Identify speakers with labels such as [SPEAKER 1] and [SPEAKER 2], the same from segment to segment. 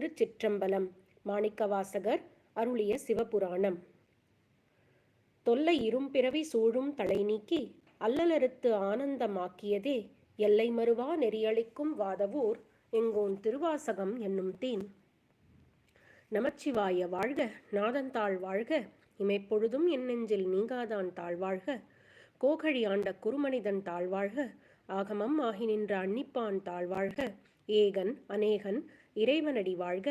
[SPEAKER 1] திருச்சிற்றம்பலம் மாணிக்கவாசகர் அருளிய சிவபுராணம் தொல்லை இரும்பிறவி சூழும் தலை நீக்கி அல்லலறுத்து ஆனந்தமாக்கியதே எல்லை மறுவா நெறியளிக்கும் வாதவூர் எங்கோன் திருவாசகம் என்னும் தீன் நமச்சிவாய வாழ்க நாதந்தாள் வாழ்க இமைப்பொழுதும் என் நெஞ்சில் நீங்காதான் தாழ்வாழ்க கோகழி ஆண்ட குருமனிதன் தாழ்வாழ்க ஆகமம் ஆகி நின்ற அன்னிப்பான் தாழ்வாழ்க ஏகன் அநேகன் இறைவனடி வாழ்க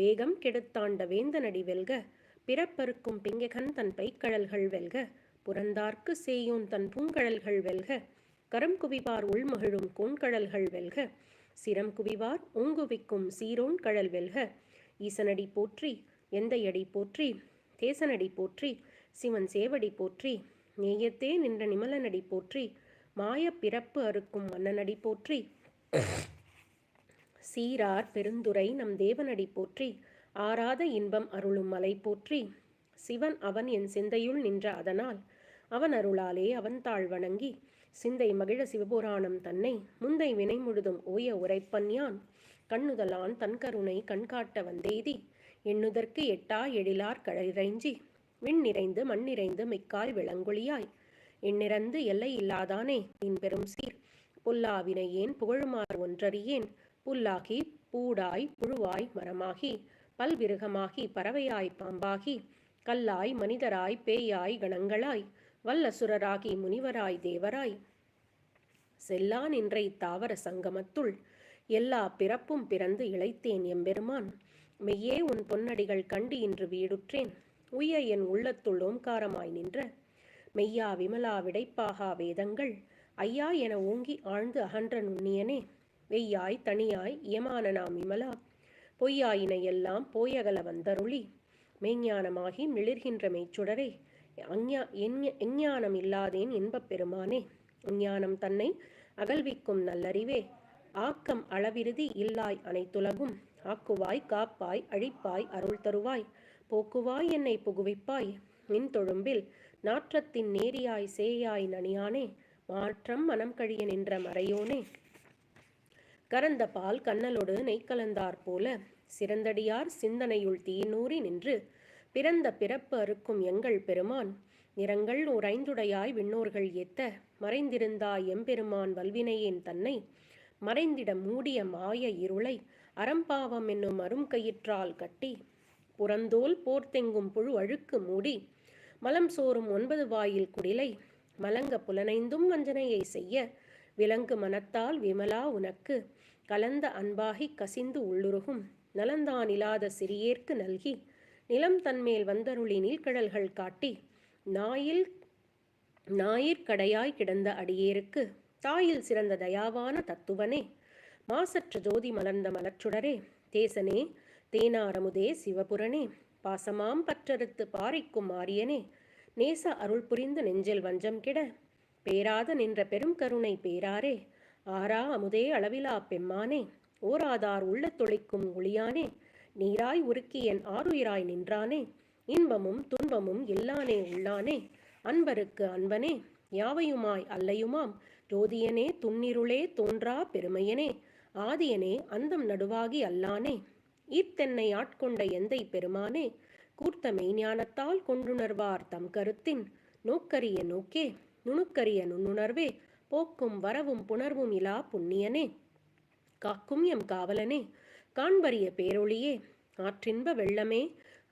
[SPEAKER 1] வேகம் கெடுத்தாண்ட வேந்தனடி வெல்க பிறப்பருக்கும் பிங்ககன் தன் பைக்கடல்கள் வெல்க புறந்தார்க்கு சேயும் தன் பூங்கழல்கள் வெல்க கரம் குவிவார் உள்மகிழும் கோண்கடல்கள் வெல்க சிரம் குவிவார் ஊங்குவிக்கும் சீரோன் கடல் வெல்க ஈசனடி போற்றி எந்தையடி போற்றி தேசனடி போற்றி சிவன் சேவடி போற்றி நேயத்தே நின்ற நிமலனடி போற்றி மாய பிறப்பு அறுக்கும் மன்னனடி போற்றி சீரார் பெருந்துரை நம் தேவனடி போற்றி ஆராத இன்பம் அருளும் மலை போற்றி சிவன் அவன் என் சிந்தையுள் நின்ற அதனால் அவன் அருளாலே அவன் தாழ் வணங்கி சிந்தை மகிழ சிவபுராணம் தன்னை முந்தை வினை முழுதும் ஓய உரைப்பன் யான் கண்ணுதலான் தன் கருணை கண்காட்ட வந்தேதி எண்ணுதற்கு எட்டா எழிலார் கழிறைஞ்சி விண் நிறைந்து மண் நிறைந்து மிக்காய் விளங்குழியாய் எண்ணிறந்து எல்லை இல்லாதானே நின் பெரும் சீர் பொல்லாவினை ஏன் புகழுமாறு ஒன்றறியேன் புல்லாகி பூடாய் புழுவாய் மரமாகி பல்விருகமாகி பறவையாய் பாம்பாகி கல்லாய் மனிதராய் பேயாய் கணங்களாய் வல்லசுரராகி முனிவராய் தேவராய் செல்லா நின்றை தாவர சங்கமத்துள் எல்லா பிறப்பும் பிறந்து இழைத்தேன் எம்பெருமான் மெய்யே உன் பொன்னடிகள் கண்டு இன்று வீடுற்றேன் உய்ய என் உள்ளத்துள் ஓம்காரமாய் நின்ற மெய்யா விமலா விடைப்பாகா வேதங்கள் ஐயா என ஓங்கி ஆழ்ந்து அகன்ற நுண்ணியனே வெய்யாய் தனியாய் இயமான நாம் இமலா பொய்யாயின எல்லாம் போயகல வந்தருளி மெய்ஞானமாகி மிளிர்கின்ற மெய்ச்சுடரே அஞ்ஞா எஞ்ஞானம் இல்லாதேன் இன்பப் பெருமானே அஞ்ஞானம் தன்னை அகழ்விக்கும் நல்லறிவே ஆக்கம் அளவிருதி இல்லாய் அனைத்துலகும் ஆக்குவாய் காப்பாய் அழிப்பாய் அருள் தருவாய் போக்குவாய் என்னை புகுவிப்பாய் மின் தொழும்பில் நாற்றத்தின் நேரியாய் சேயாய் நனியானே மாற்றம் மனம் கழிய நின்ற மறையோனே கரந்த பால் கண்ணலோடு நெய்க்கலந்தார் போல சிறந்தடியார் சிந்தனையுள் தீநூறி நின்று பிறந்த பிறப்பு அறுக்கும் எங்கள் பெருமான் நிறங்கள் ஓர் ஐந்துடையாய் விண்ணோர்கள் ஏத்த மறைந்திருந்தாய் எம்பெருமான் வல்வினையேன் தன்னை மறைந்திட மூடிய மாய இருளை அறம்பாவம் என்னும் அரும் கயிற்றால் கட்டி புறந்தோல் போர்த்தெங்கும் புழு அழுக்கு மூடி மலம் சோறும் ஒன்பது வாயில் குடிலை மலங்க புலனைந்தும் வஞ்சனையை செய்ய விலங்கு மனத்தால் விமலா உனக்கு கலந்த அன்பாகிக் கசிந்து உள்ளுருகும் நலந்தானிலாத சிறியேற்கு நல்கி நிலம் தன்மேல் வந்தருளி நீழ்கடல்கள் காட்டி நாயில் நாயிற்கடையாய் கிடந்த அடியேருக்கு தாயில் சிறந்த தயாவான தத்துவனே மாசற்ற ஜோதி மலர்ந்த மலச்சுடரே தேசனே தேனாரமுதே சிவபுரனே பாசமாம் பற்றறுத்து பாரிக்கும் ஆரியனே நேச அருள் புரிந்து நெஞ்சில் வஞ்சம் கிட பேராத நின்ற பெரும் கருணை பேராரே ஆரா அமுதே அளவிலா பெம்மானே ஓராதார் தொழிக்கும் ஒளியானே நீராய் உருக்கி என் ஆறுயிராய் நின்றானே இன்பமும் துன்பமும் இல்லானே உள்ளானே அன்பருக்கு அன்பனே யாவையுமாய் அல்லையுமாம் ஜோதியனே துன்னிருளே தோன்றா பெருமையனே ஆதியனே அந்தம் நடுவாகி அல்லானே ஈர்த்தென்னை ஆட்கொண்ட எந்தை பெருமானே கூர்த்த மெய்ஞானத்தால் கொண்டுணர்வார் தம் கருத்தின் நோக்கரிய நோக்கே நுணுக்கரிய நுண்ணுணர்வே போக்கும் வரவும் புணர்வும் இலா புண்ணியனே காக்கும் எம் காவலனே காண்பறிய பேரொளியே ஆற்றின்ப வெள்ளமே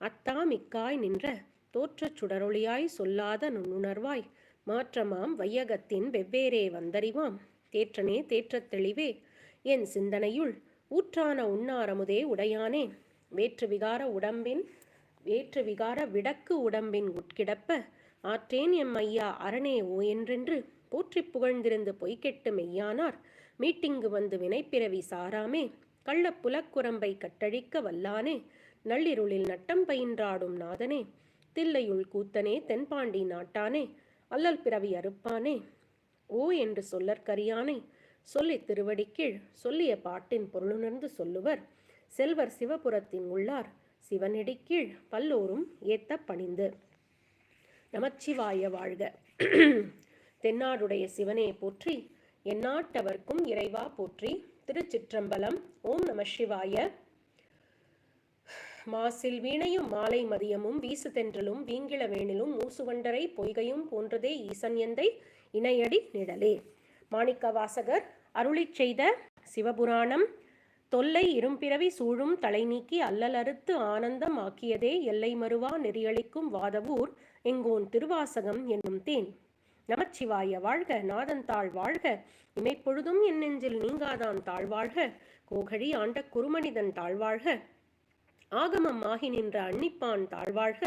[SPEAKER 1] அத்தாமிக்காய் நின்ற தோற்றச் சுடரொளியாய் சொல்லாத நுண்ணுணர்வாய் மாற்றமாம் வையகத்தின் வெவ்வேறே வந்தறிவாம் தேற்றனே தேற்றத் தெளிவே என் சிந்தனையுள் ஊற்றான உண்ணாரமுதே உடையானே வேற்று விகார உடம்பின் வேற்று விகார விடக்கு உடம்பின் உட்கிடப்ப ஆற்றேன் எம் ஐயா அரணே ஓ என்றென்று போற்றி புகழ்ந்திருந்து பொய்கெட்டு மெய்யானார் மீட்டிங்கு வந்து வினைப்பிறவி சாராமே கள்ள புலக்குரம்பை கட்டழிக்க வல்லானே நள்ளிருளில் நட்டம் பயின்றாடும் நாதனே தில்லையுள் கூத்தனே தென்பாண்டி நாட்டானே அல்லல் பிறவி அறுப்பானே ஓ என்று சொல்லற்கரியானே சொல்லி திருவடிக்கீழ் சொல்லிய பாட்டின் பொருளுணர்ந்து சொல்லுவர் செல்வர் சிவபுரத்தின் உள்ளார் சிவனடிக்கீழ் பல்லோரும் ஏத்த பணிந்து நமச்சிவாய வாழ்க தென்னாடுடைய சிவனே போற்றி எந்நாட்டவர்க்கும் இறைவா போற்றி திருச்சிற்றம்பலம் ஓம் நம சிவாய மாசில் வீணையும் மாலை மதியமும் வீசு தென்றலும் வீங்கிள வேணிலும் மூசுவண்டரை பொய்கையும் போன்றதே ஈசன் எந்தை இணையடி நிழலே மாணிக்க வாசகர் அருளி செய்த சிவபுராணம் தொல்லை இரும்பிறவி சூழும் தலை நீக்கி அல்லலறுத்து ஆனந்தம் ஆக்கியதே எல்லை மறுவா நெறியளிக்கும் வாதவூர் எங்கோன் திருவாசகம் என்னும் தேன் நமச்சிவாய வாழ்க நாதன் தாழ் வாழ்க இமைப்பொழுதும் என் நெஞ்சில் நீங்காதான் தாழ்வாழ்க கோகழி ஆண்ட குருமனிதன் தாழ்வாழ்க ஆகமம் ஆகி நின்ற அன்னிப்பான் தாழ்வாழ்க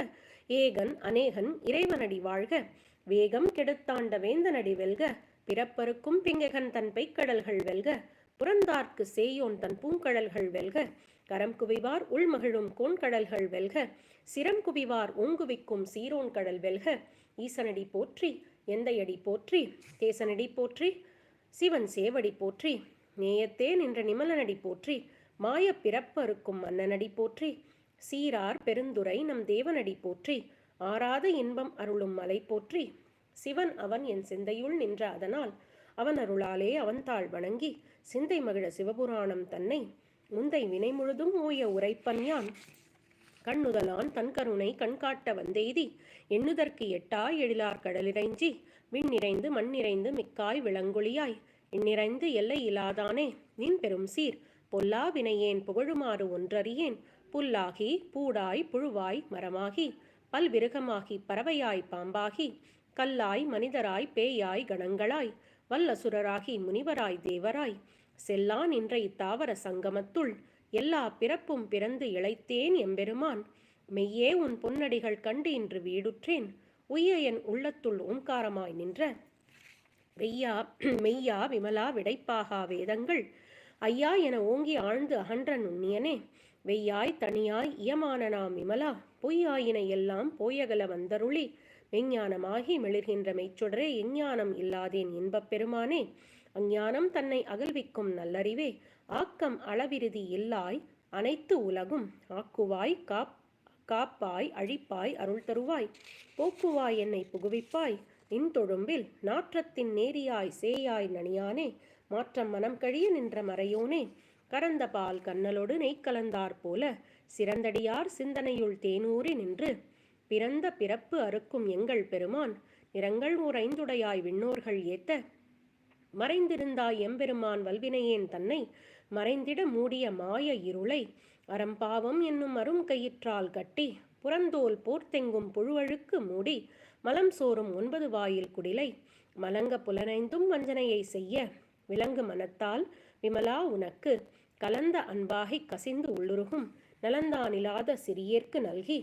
[SPEAKER 1] ஏகன் அநேகன் இறைவனடி வாழ்க வேகம் கெடுத்தாண்ட வேந்தனடி வெல்க பிறப்பருக்கும் பிங்ககன் தன் பைக்கடல்கள் வெல்க புறந்தார்க்கு சேயோன் தன் பூங்கடல்கள் வெல்க கரம் குவிவார் உள்மகிழும் கோண்கடல்கள் வெல்க சிரம் குவிவார் ஓங்குவிக்கும் சீரோன் கடல் வெல்க ஈசனடி போற்றி எந்தையடி போற்றி தேசனடி போற்றி சிவன் சேவடி போற்றி நேயத்தே நின்ற நிமலனடி போற்றி மாய பிறப்பறுக்கும் மன்னனடி போற்றி சீரார் பெருந்துரை நம் தேவனடி போற்றி ஆறாத இன்பம் அருளும் மலை போற்றி சிவன் அவன் என் சிந்தையுள் நின்ற அதனால் அவன் அருளாலே அவன் தாள் வணங்கி சிந்தை மகிழ சிவபுராணம் தன்னை முந்தை வினை முழுதும் ஓய உரைப்பன் யான் கண்ணுதலான் தன்கருணை கண்காட்ட வந்தெய்தி எண்ணுதற்கு எட்டாய் எழிலார் கடலிறைஞ்சி விண் நிறைந்து மண் நிறைந்து மிக்காய் விளங்கொழியாய் இந்நிறைந்து எல்லை இல்லாதானே நின் பெரும் சீர் பொல்லா வினையேன் புகழுமாறு ஒன்றறியேன் புல்லாகி பூடாய் புழுவாய் மரமாகி பல்விருகமாகி பறவையாய் பாம்பாகி கல்லாய் மனிதராய் பேயாய் கணங்களாய் வல்லசுரராகி முனிவராய் தேவராய் செல்லான் இன்றை தாவர சங்கமத்துள் எல்லா பிறப்பும் பிறந்து இழைத்தேன் எம்பெருமான் மெய்யே உன் பொன்னடிகள் கண்டு இன்று வீடுற்றேன் உய்ய என் உள்ளத்துள் ஓங்காரமாய் நின்ற வெய்யா மெய்யா விமலா விடைப்பாகா வேதங்கள் ஐயா என ஓங்கி ஆழ்ந்து அகன்ற நுண்ணியனே வெய்யாய் தனியாய் இயமானனா விமலா பொய்யாயினை எல்லாம் போயகல வந்தருளி மெஞ்ஞானமாகி மெளிர்கின்ற மெய்ச்சொடரே எஞ்ஞானம் இல்லாதேன் இன்பப் பெருமானே அஞ்ஞானம் தன்னை அகழ்விக்கும் நல்லறிவே ஆக்கம் அளவிருதி இல்லாய் அனைத்து உலகும் ஆக்குவாய் காப் காப்பாய் அழிப்பாய் அருள் தருவாய் போக்குவாய் என்னை புகுவிப்பாய் நின் தொழும்பில் நாற்றத்தின் நேரியாய் சேயாய் நனியானே மாற்றம் மனம் கழிய நின்ற மறையோனே கரந்த பால் கண்ணலோடு நெய்க்கலந்தார் போல சிறந்தடியார் சிந்தனையுள் தேனூறி நின்று பிறந்த பிறப்பு அறுக்கும் எங்கள் பெருமான் நிறங்கள் ஓர் ஐந்துடையாய் விண்ணோர்கள் ஏத்த மறைந்திருந்தாய் எம்பெருமான் வல்வினையேன் தன்னை மறைந்திட மூடிய மாய இருளை அறம்பாவம் என்னும் அரும் கயிற்றால் கட்டி புறந்தோல் போர்த்தெங்கும் புழுவழுக்கு மூடி மலம் சோறும் ஒன்பது வாயில் குடிலை மலங்க புலனைந்தும் வஞ்சனையை செய்ய விலங்கு மனத்தால் விமலா உனக்கு கலந்த அன்பாகி கசிந்து உள்ளுருகும் நலந்தானிலாத சிறியேற்கு நல்கி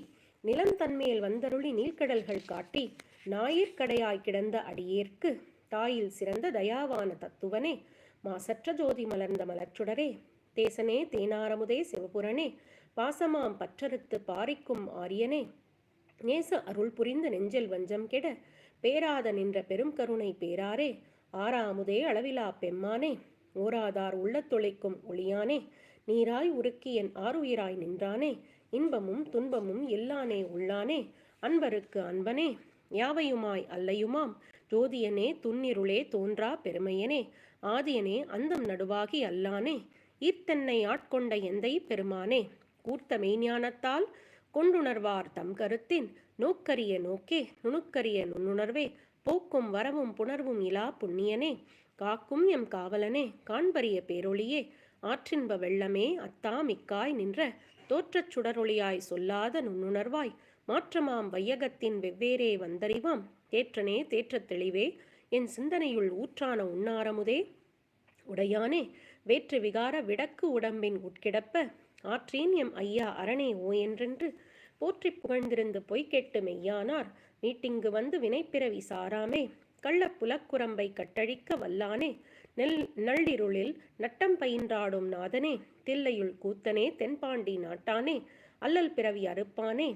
[SPEAKER 1] நிலந்தன்மேல் வந்தருளி நீர்க்கடல்கள் காட்டி ஞாயிற்கடையாய் கிடந்த அடியேற்கு தாயில் சிறந்த தயாவான தத்துவனே மாசற்ற ஜோதி மலர்ந்த மலர்ச்சுடரே தேசனே தேனாரமுதே சிவபுரனே பாசமாம் பற்றறுத்து பாரிக்கும் ஆரியனே நேச அருள் புரிந்த நெஞ்சில் வஞ்சம் கெட பேராத நின்ற பெரும் கருணை பேராரே ஆறாமுதே அளவிலா பெம்மானே ஓராதார் உள்ளத்தொழைக்கும் ஒளியானே நீராய் உருக்கி என் ஆறுயிராய் நின்றானே இன்பமும் துன்பமும் எல்லானே உள்ளானே அன்பருக்கு அன்பனே யாவையுமாய் அல்லையுமாம் ஜோதியனே துன்னிருளே தோன்றா பெருமையனே ஆதியனே அந்தம் நடுவாகி அல்லானே இத்தென்னை ஆட்கொண்ட எந்தை பெருமானே கூர்த்த மெய்ஞானத்தால் கொண்டுணர்வார் தம் கருத்தின் நோக்கரிய நோக்கே நுணுக்கரிய நுண்ணுணர்வே போக்கும் வரவும் புணர்வும் இலா புண்ணியனே காக்கும் எம் காவலனே காண்பறிய பேரொளியே ஆற்றின்ப வெள்ளமே அத்தாமிக்காய் நின்ற தோற்றச் சுடரொளியாய் சொல்லாத நுண்ணுணர்வாய் மாற்றமாம் வையகத்தின் வெவ்வேறே வந்தறிவாம் தேற்றனே தேற்றத் தெளிவே என் சிந்தனையுள் ஊற்றான உண்ணாரமுதே உடையானே வேற்று விகார விடக்கு உடம்பின் உட்கிடப்ப ஆற்றேன் எம் ஐயா அரணே ஓ என்றென்று போற்றி புகழ்ந்திருந்து பொய்கெட்டு மெய்யானார் மீட்டிங்கு வந்து வினைப்பிறவி சாராமே கள்ள புலக்குரம்பை கட்டழிக்க வல்லானே நெல் நள்ளிருளில் நட்டம் பயின்றாடும் நாதனே தில்லையுள் கூத்தனே தென்பாண்டி நாட்டானே அல்லல் பிறவி அறுப்பானே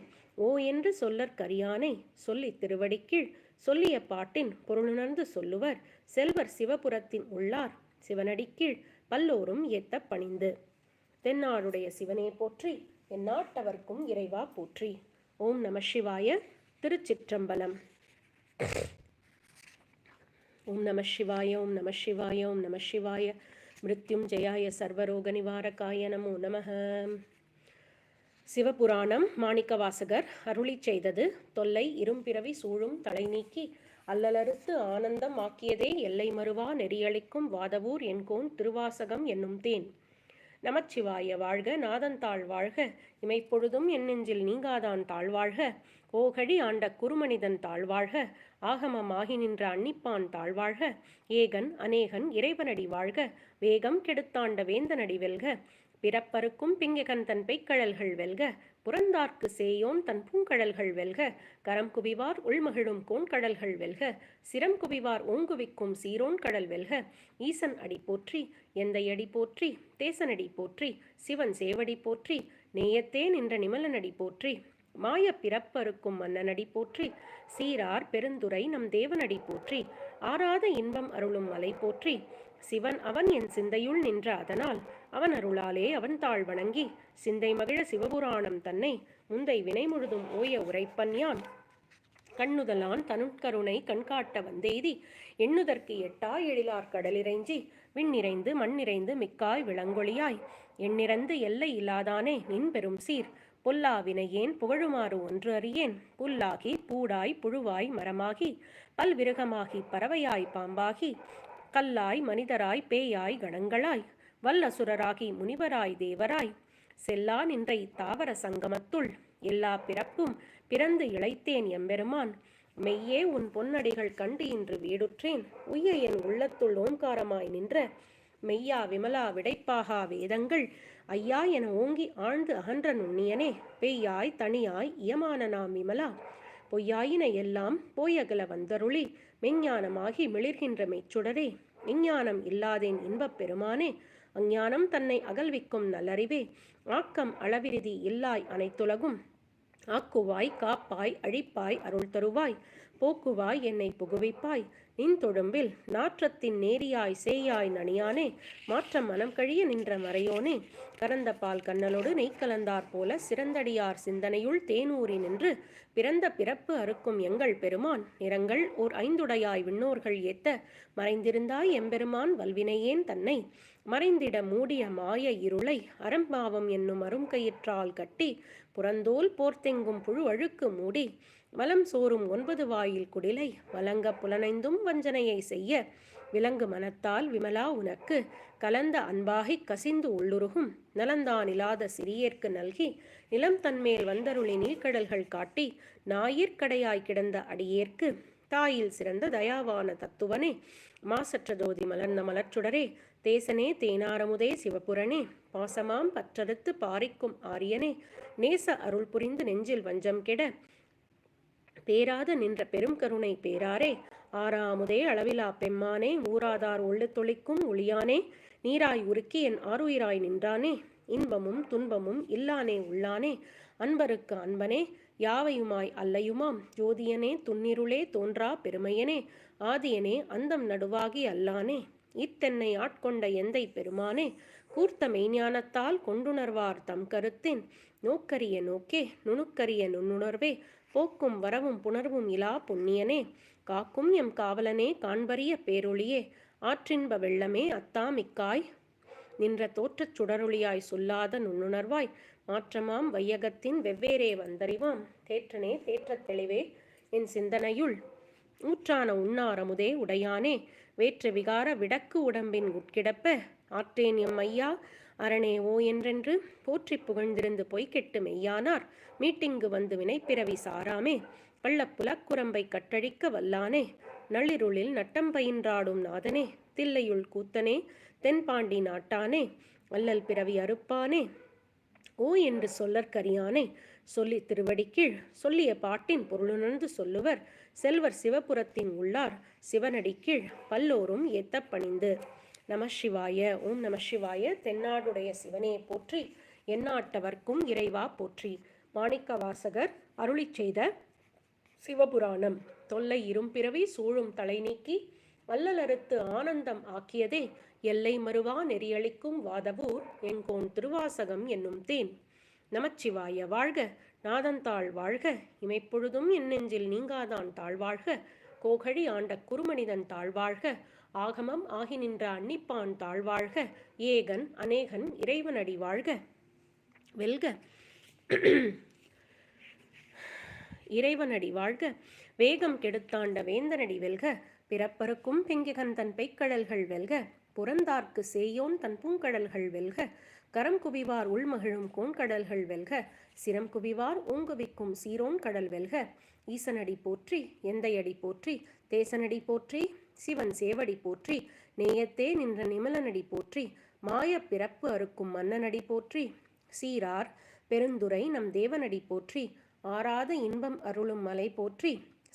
[SPEAKER 1] ஓ என்று சொல்லற்கரியானே சொல்லி திருவடிக்கீழ் சொல்லிய பாட்டின் பொருளுணர்ந்து சொல்லுவர் செல்வர் சிவபுரத்தின் உள்ளார் சிவனடி கீழ் பல்லோரும் ஏத்த பணிந்து தென்னாடுடைய சிவனே போற்றி நாட்டவர்க்கும் இறைவா போற்றி ஓம் நம சிவாய திருச்சிற்றம்பலம் ஓம் நம சிவாய ஓம் நம சிவாய ஓம் நம சிவாய மிருத்யும் ஜெயாய சர்வரோக நிவாரகாய நமோ நமஹம் சிவபுராணம் மாணிக்கவாசகர் அருளி செய்தது தொல்லை இரும்பிறவி சூழும் தலை நீக்கி அல்லலறுத்து ஆனந்தம் ஆக்கியதே எல்லை மறுவா நெறியளிக்கும் வாதவூர் என்கோன் திருவாசகம் என்னும் தேன் நமச்சிவாய வாழ்க தாழ் வாழ்க இமைப்பொழுதும் என் நெஞ்சில் நீங்காதான் தாழ்வாழ்க ஓகழி ஆண்ட குருமனிதன் தாழ்வாழ்க ஆகமமாகி நின்ற அன்னிப்பான் தாழ்வாழ்க ஏகன் அநேகன் இறைவனடி வாழ்க வேகம் கெடுத்தாண்ட வேந்தனடி வெல்க பிறப்பருக்கும் பிங்ககன் தன் பெய்க்கழல்கள் வெல்க புறந்தார்க்கு சேயோன் தன் பூங்கடல்கள் வெல்க கரம் குவிவார் உள்மகிழும் கோண்கடல்கள் வெல்க சிரம் குவிவார் ஓங்குவிக்கும் சீரோன் கடல் வெல்க ஈசன் அடி போற்றி எந்தையடி போற்றி தேசனடி போற்றி சிவன் சேவடி போற்றி நேயத்தே நின்ற நிமலனடி போற்றி மாய பிறப்பருக்கும் மன்னனடி போற்றி சீரார் பெருந்துரை நம் தேவனடி போற்றி ஆறாத இன்பம் அருளும் மலை போற்றி சிவன் அவன் என் சிந்தையுள் நின்ற அதனால் அவன் அருளாலே அவன் தாழ் வணங்கி சிந்தை மகிழ சிவபுராணம் தன்னை முந்தை வினை முழுதும் ஓய உரைப்பன் யான் கண்ணுதலான் தனுட்கருணை கண்காட்ட வந்தேதி எண்ணுதற்கு எட்டா எழிலார் கடலிறைஞ்சி விண் நிறைந்து மண் நிறைந்து மிக்காய் விளங்கொழியாய் எண்ணிறந்து எல்லை இல்லாதானே நின் பெரும் சீர் பொல்லா வினையேன் புகழுமாறு ஒன்று அறியேன் புல்லாகி பூடாய் புழுவாய் மரமாகி பல்விருகமாகி பறவையாய் பாம்பாகி கல்லாய் மனிதராய் பேயாய் கணங்களாய் வல்லசுரராகி முனிவராய் தேவராய் செல்லா நின்றை தாவர சங்கமத்துள் எல்லா பிறப்பும் பிறந்து இழைத்தேன் எம்பெருமான் மெய்யே உன் பொன்னடிகள் கண்டு இன்று வீடுற்றேன் உய்ய என் உள்ளத்துள் ஓங்காரமாய் நின்ற மெய்யா விமலா விடைப்பாகா வேதங்கள் ஐயா என ஓங்கி ஆழ்ந்து அகன்ற நுண்ணியனே பெய்யாய் தனியாய் இயமான விமலா பொய்யாயின எல்லாம் போயகல வந்தருளி மெஞ்ஞானமாகி மிளிர்கின்ற மெய்ச்சுடரே விஞ்ஞானம் இல்லாதேன் இன்பப் பெருமானே அஞ்ஞானம் தன்னை அகல்விக்கும் நல்லறிவே ஆக்கம் அளவிருதி இல்லாய் அனைத்துலகும் ஆக்குவாய் காப்பாய் அழிப்பாய் அருள் தருவாய் போக்குவாய் என்னை புகுவிப்பாய் நின் தொழும்பில் நாற்றத்தின் நேரியாய் சேயாய் நனியானே மாற்றம் மனம் கழிய நின்ற மறையோனே கரந்த பால் கண்ணலோடு நெய் கலந்தார் போல சிறந்தடியார் சிந்தனையுள் தேனூரி நின்று பிறந்த பிறப்பு அறுக்கும் எங்கள் பெருமான் நிறங்கள் ஓர் ஐந்துடையாய் விண்ணோர்கள் ஏத்த மறைந்திருந்தாய் எம்பெருமான் வல்வினையேன் தன்னை மறைந்திட மூடிய மாய இருளை அறம்பாவம் என்னும் அருங்கயிற்றால் கட்டி புறந்தோல் போர்த்தெங்கும் புழு அழுக்கு மூடி மலம் சோறும் ஒன்பது வாயில் குடிலை வழங்க புலனைந்தும் வஞ்சனையை செய்ய விலங்கு மனத்தால் விமலா உனக்கு கலந்த அன்பாகி கசிந்து உள்ளுருகும் நலந்தான் இல்லாத சிறியேற்கு நல்கி நிலம் தன்மேல் வந்தருளி நீர்க்கடல்கள் காட்டி நாயிற்கடையாய் கிடந்த அடியேற்கு தாயில் சிறந்த தயாவான தத்துவனே மாசற்ற ஜோதி மலர்ந்த மலர்ச்சுடரே தேசனே தேனாரமுதே சிவபுரனே பாசமாம் பற்றறுத்து பாரிக்கும் ஆரியனே நேச அருள் புரிந்து நெஞ்சில் வஞ்சம் கெட பேராத நின்ற பெரும் கருணை பேராரே ஆறாமுதே அளவிலா பெம்மானே ஊராதார் ஒள்ளு தொளிக்கும் ஒளியானே நீராய் உருக்கி என் ஆறுயிராய் நின்றானே இன்பமும் துன்பமும் இல்லானே உள்ளானே அன்பருக்கு அன்பனே யாவையுமாய் அல்லையுமாம் ஜோதியனே துன்னிருளே தோன்றா பெருமையனே ஆதியனே அந்தம் நடுவாகி அல்லானே இத்தென்னை ஆட்கொண்ட எந்தை பெருமானே கூர்த்த மெய்ஞானத்தால் கொண்டுணர்வார் தம் கருத்தின் நோக்கரிய நோக்கே நுணுக்கரிய நுண்ணுணர்வே போக்கும் வரவும் புணர்வும் இலா புண்ணியனே காக்கும் எம் காவலனே காண்பறிய பேரொளியே ஆற்றின்ப வெள்ளமே அத்தாமிக்காய் நின்ற தோற்றச் சுடருளியாய் சொல்லாத நுண்ணுணர்வாய் மாற்றமாம் வையகத்தின் வெவ்வேறே வந்தறிவாம் தேற்றனே தேற்றத் தெளிவே என் சிந்தனையுள் ஊற்றான உண்ணாரமுதே உடையானே வேற்று விகார விடக்கு உடம்பின் உட்கிடப்ப ஆற்றேன் எம் ஐயா அரணே ஓ என்றென்று போற்றி புகழ்ந்திருந்து பொய்கெட்டு கெட்டு மெய்யானார் மீட்டிங்கு வந்து வினை பிறவி சாராமே கள்ளப்புலக்குரம்பை கட்டழிக்க வல்லானே நள்ளிருளில் நட்டம் பயின்றாடும் நாதனே தில்லையுள் கூத்தனே தென்பாண்டி நாட்டானே அல்லல் பிறவி அறுப்பானே ஓ என்று சொல்லற்கரியானே சொல்லி திருவடிக்கீழ் சொல்லிய பாட்டின் பொருளுணர்ந்து சொல்லுவர் செல்வர் சிவபுரத்தின் உள்ளார் சிவனடி கீழ் பல்லோரும் எத்த பணிந்து நம சிவாய ஓம் நம சிவாய தென்னாடுடைய சிவனே போற்றி எண்ணாட்டவர்க்கும் இறைவா போற்றி மாணிக்க வாசகர் அருளி செய்த சிவபுராணம் தொல்லை இரும்பிறவி சூழும் தலை நீக்கி வல்லலறுத்து ஆனந்தம் ஆக்கியதே எல்லை மறுவா நெறியளிக்கும் வாதவூர் என்கோன் திருவாசகம் என்னும் தேன் நமச்சிவாய வாழ்க நாதந்தாள் வாழ்க இமைப்பொழுதும் என் நெஞ்சில் நீங்காதான் தாழ்வாழ்க கோகழி ஆண்ட குறுமனிதன் தாழ்வாழ்க ஆகமம் ஆகி நின்ற அன்னிப்பான் தாழ்வாழ்க ஏகன் அநேகன் இறைவனடி வாழ்க வெல்க இறைவனடி வாழ்க வேகம் கெடுத்தாண்ட வேந்தனடி வெல்க பிறப்பருக்கும் பெங்கிகன் தன் பெய்கடல்கள் வெல்க புறந்தார்க்கு சேயோன் தன் பூங்கடல்கள் வெல்க கரம் குவிவார் உள்மகிழும் கோண்கடல்கள் வெல்க சிரம் குவிவார் ஓங்குவிக்கும் சீரோன் கடல் வெல்க ஈசனடி போற்றி எந்தையடி போற்றி தேசனடி போற்றி சிவன் சேவடி போற்றி நேயத்தே நின்ற நிமலனடி போற்றி மாய பிறப்பு அறுக்கும் மன்னனடி போற்றி சீரார் பெருந்துரை நம் தேவனடி போற்றி ஆறாத இன்பம் அருளும் மலை போற்றி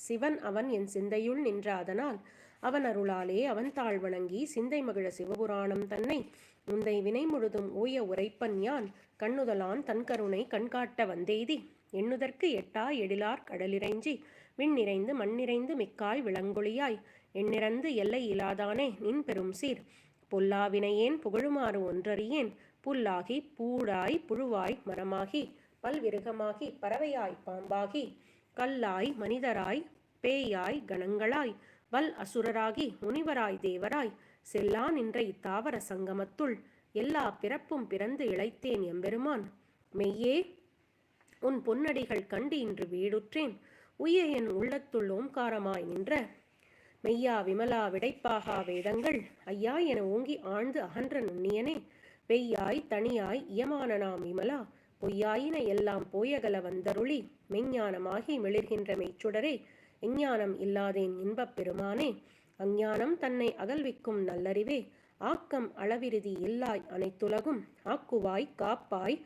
[SPEAKER 1] சிவன் அவன் என் சிந்தையுள் நின்ற அதனால் அவன் அருளாலே அவன் தாழ் வணங்கி சிந்தை மகிழ சிவபுராணம் தன்னை முந்தை வினை முழுதும் ஊய உரைப்பன் யான் கண்ணுதலான் தன்கருணை கண்காட்ட வந்தெய்தி எண்ணுதற்கு எட்டா எழிலார் கடலிறைஞ்சி விண் நிறைந்து மண் நிறைந்து மிக்காய் விளங்கொழியாய் எண்ணிறந்து எல்லை இலாதானே நின் பெரும் சீர் பொல்லாவினையேன் புகழுமாறு ஒன்றறியேன் புல்லாகி பூடாய் புழுவாய் மரமாகி பல்விருகமாகி பறவையாய் பாம்பாகி கல்லாய் மனிதராய் பேயாய் கணங்களாய் வல் அசுரராகி முனிவராய் தேவராய் செல்லா நின்ற இத்தாவர சங்கமத்துள் எல்லா பிறப்பும் பிறந்து இழைத்தேன் எம்பெருமான் மெய்யே உன் பொன்னடிகள் கண்டு இன்று வீடுற்றேன் உய என் உள்ளத்துள் ஓம்காரமாய் நின்ற மெய்யா விமலா விடைப்பாகா வேதங்கள் ஐயா என ஓங்கி ஆழ்ந்து அகன்ற நுண்ணியனே பெய்யாய் தனியாய் இயமானனாம் விமலா பொய்யாயின எல்லாம் போயகல வந்தருளி மெஞ்ஞானமாகி மிளிர்கின்ற மெய்ச்சுடரே எஞ்ஞானம் இல்லாதேன் இன்பப் பெருமானே அஞ்ஞானம் தன்னை அகல்விக்கும் நல்லறிவே ஆக்கம் அளவிருதி இல்லாய் அனைத்துலகும் ஆக்குவாய் காப்பாய்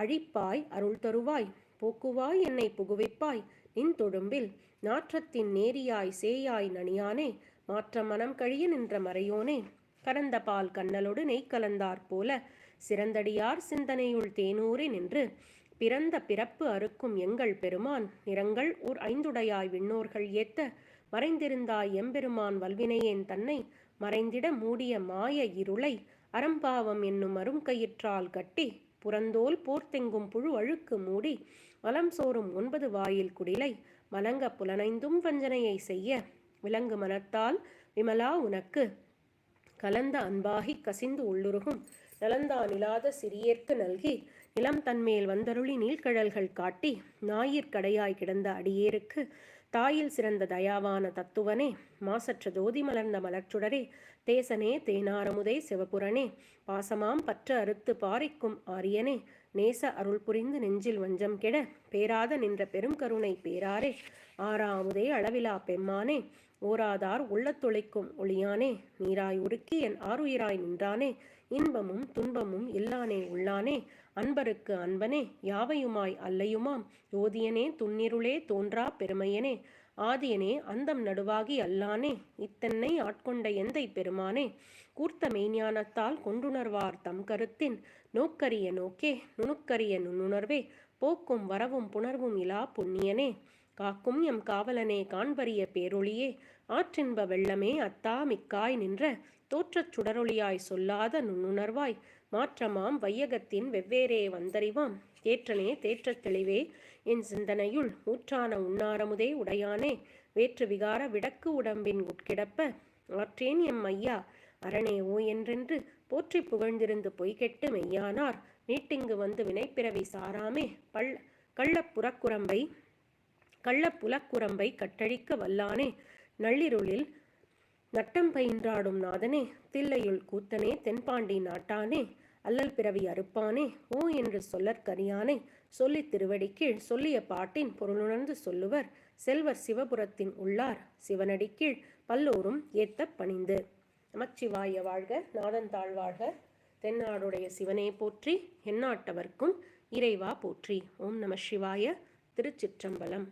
[SPEAKER 1] அழிப்பாய் அருள் தருவாய் போக்குவாய் என்னை புகுவிப்பாய் நின் தொழும்பில் நாற்றத்தின் நேரியாய் சேயாய் நனியானே மாற்ற மனம் கழிய நின்ற மறையோனே கரந்த பால் கண்ணலோடு நெய் கலந்தார் போல சிறந்தடியார் சிந்தனையுள் தேனூரே நின்று பிறந்த பிறப்பு அறுக்கும் எங்கள் பெருமான் நிறங்கள் ஓர் ஐந்துடையாய் விண்ணோர்கள் ஏத்த மறைந்திருந்தாய் எம்பெருமான் வல்வினையேன் தன்னை மறைந்திட மூடிய மாய இருளை அறம்பாவம் என்னும் அருங்கயிற்றால் கட்டி புறந்தோல் போர்த்தெங்கும் புழு அழுக்கு மூடி மலம் சோறும் ஒன்பது வாயில் குடிலை மலங்க புலனைந்தும் வஞ்சனையை செய்ய விலங்கு மனத்தால் விமலா உனக்கு கலந்த அன்பாகி கசிந்து உள்ளுருகும் நிலாத சிறியேற்கு நல்கி நிலம் தன்மேல் வந்தருளி நீழ்கழல்கள் காட்டி ஞாயிற்கடையாய் கிடந்த அடியேருக்கு தாயில் சிறந்த தயாவான தத்துவனே மாசற்ற ஜோதி மலர்ந்த மலர்ச்சுடரே தேசனே தேனாரமுதே சிவபுரனே பாசமாம் பற்ற அறுத்து பாரிக்கும் ஆரியனே நேச அருள் புரிந்து நெஞ்சில் வஞ்சம் கெட பேராத நின்ற பெரும் கருணை பேராரே ஆறாமுதே அளவிலா பெம்மானே ஓராதார் உள்ளத்துளைக்கும் ஒளியானே நீராய் உருக்கி என் ஆறுயிராய் நின்றானே இன்பமும் துன்பமும் இல்லானே உள்ளானே அன்பருக்கு அன்பனே யாவையுமாய் அல்லையுமாம் யோதியனே துன்னிருளே தோன்றா பெருமையனே ஆதியனே அந்தம் நடுவாகி அல்லானே இத்தன்னை ஆட்கொண்ட எந்தை பெருமானே கூர்த்த மெய்ஞானத்தால் கொண்டுணர்வார் தம் கருத்தின் நோக்கரிய நோக்கே நுணுக்கரிய நுண்ணுணர்வே போக்கும் வரவும் புணர்வும் இலா புண்ணியனே காக்கும் எம் காவலனே காண்பறிய பேரொளியே ஆற்றின்ப வெள்ளமே அத்தா மிக்காய் நின்ற தோற்றச் சுடரொளியாய் சொல்லாத நுண்ணுணர்வாய் மாற்றமாம் வையகத்தின் வெவ்வேறே வந்தறிவாம் தேற்றனே தேற்றத் தெளிவே என் சிந்தனையுள் ஊற்றான உண்ணாரமுதே உடையானே வேற்று விகார விடக்கு உடம்பின் உட்கிடப்ப ஆற்றேன் எம் ஐயா அரணே ஓ என்றென்று போற்றி புகழ்ந்திருந்து பொய்கெட்டு மெய்யானார் நீட்டிங்கு வந்து வினைப்பிறவி சாராமே பல் கள்ளப்புறக்குரம்பை கள்ளப்புலக்குரம்பை கட்டழிக்க வல்லானே நள்ளிருளில் நட்டம் பயின்றாடும் நாதனே தில்லையுள் கூத்தனே தென்பாண்டி நாட்டானே அல்லல் பிறவி அறுப்பானே ஓ என்று சொல்லற்கரியானே சொல்லி திருவடிக்கீழ் சொல்லிய பாட்டின் பொருளுணர்ந்து சொல்லுவர் செல்வர் சிவபுரத்தின் உள்ளார் சிவனடிக்கீழ் பல்லோரும் ஏத்த பணிந்து நமச்சிவாய வாழ்க நாதன் தாழ்வாழ்க தென்னாடுடைய சிவனே போற்றி எந்நாட்டவர்க்கும் இறைவா போற்றி ஓம் நம சிவாய திருச்சிற்றம்பலம்